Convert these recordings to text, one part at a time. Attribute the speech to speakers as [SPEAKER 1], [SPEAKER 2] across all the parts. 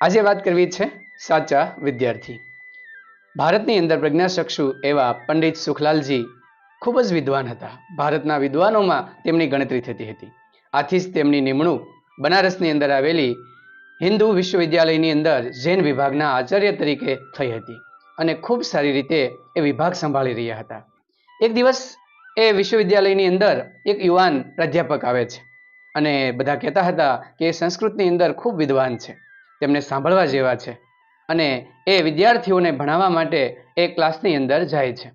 [SPEAKER 1] આજે વાત કરવી છે સાચા વિદ્યાર્થી. ભારતની અંદર પ્રજ્ઞાચક્ષુ એવા પંડિત સુખલાલજી ખૂબ જ વિદ્વાન હતા. ભારતના વિદ્વાનોમાં તેમની ગણતરી થતી હતી. આથી જ તેમની નિમણૂક બનારસની અંદર આવેલી હિન્દુ વિશ્વવિદ્યાલયની અંદર જૈન વિભાગના આચાર્ય તરીકે થઈ હતી અને ખૂબ સારી રીતે એ વિભાગ સંભાળી રહ્યા હતા. એક દિવસ એ વિશ્વવિદ્યાલયની અંદર એક યુવાન પ્રાધ્યાપક આવે છે. અને બધા કહેતા હતા કે એ સંસ્કૃતની અંદર ખૂબ વિદ્વાન છે. તેમને સાંભળવા જેવા છે અને એ વિદ્યાર્થીઓને ભણાવવા માટે એ ક્લાસની અંદર જાય છે.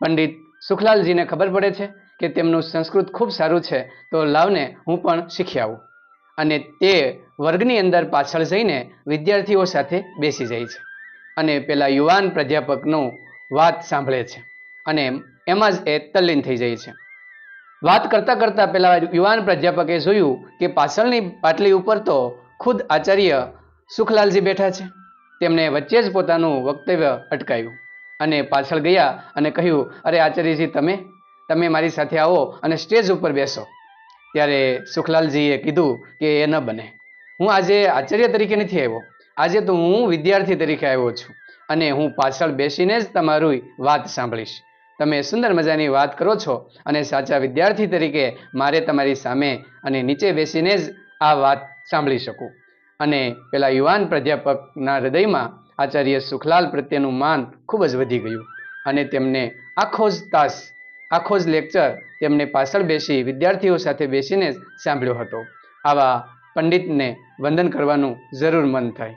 [SPEAKER 1] પંડિત સુખલાલજીને ખબર પડે છે કે તેમનું સંસ્કૃત ખૂબ સારું છે, તો લાવને હું પણ શીખી આવું. અને તે વર્ગની અંદર પાછળ જઈને વિદ્યાર્થીઓ સાથે બેસી જાય છે અને પેલા યુવાન પ્રાધ્યાપકનું વાત સાંભળે છે અને એમાં જ એ તલ્લીન થઈ જાય છે. વાત કરતા કરતા પેલા યુવાન પ્રાધ્યાપકે જોયું કે પાછળની પાટલી ઉપર તો ખુદ આચાર્ય સુખલાલજી બેઠા છે. તેમણે વચ્ચે જ પોતાનું વક્તવ્ય અટકાવ્યું અને પાછળ ગયા અને કહ્યું, અરે આચાર્યજી, તમે તમે મારી સાથે આવો અને સ્ટેજ ઉપર બેસો. ત્યારે સુખલાલજીએ કીધું કે એ ન બને. હું આજે આચાર્ય તરીકે નથી આવ્યો. આજે તો હું વિદ્યાર્થી તરીકે આવ્યો છું અને હું પાછળ બેસીને જ તમારી વાત સાંભળીશ. તમે સુંદર મજાની વાત કરો છો અને સાચા વિદ્યાર્થી તરીકે મારે તમારી સામે અને નીચે બેસીને જ આ વાત સાંભળી શકું. અને પેલા યુવાન પ્રાધ્યાપકના હૃદયમાં આચાર્ય સુખલાલ પ્રત્યેનું માન ખૂબ જ વધી ગયું અને તેમને આખો જ તાસ, આખો જ લેક્ચર તેમને પાછળ બેસી વિદ્યાર્થીઓ સાથે બેસીને જ સાંભળ્યો હતો. આવા પંડિતને વંદન કરવાનું જરૂર મન થાય.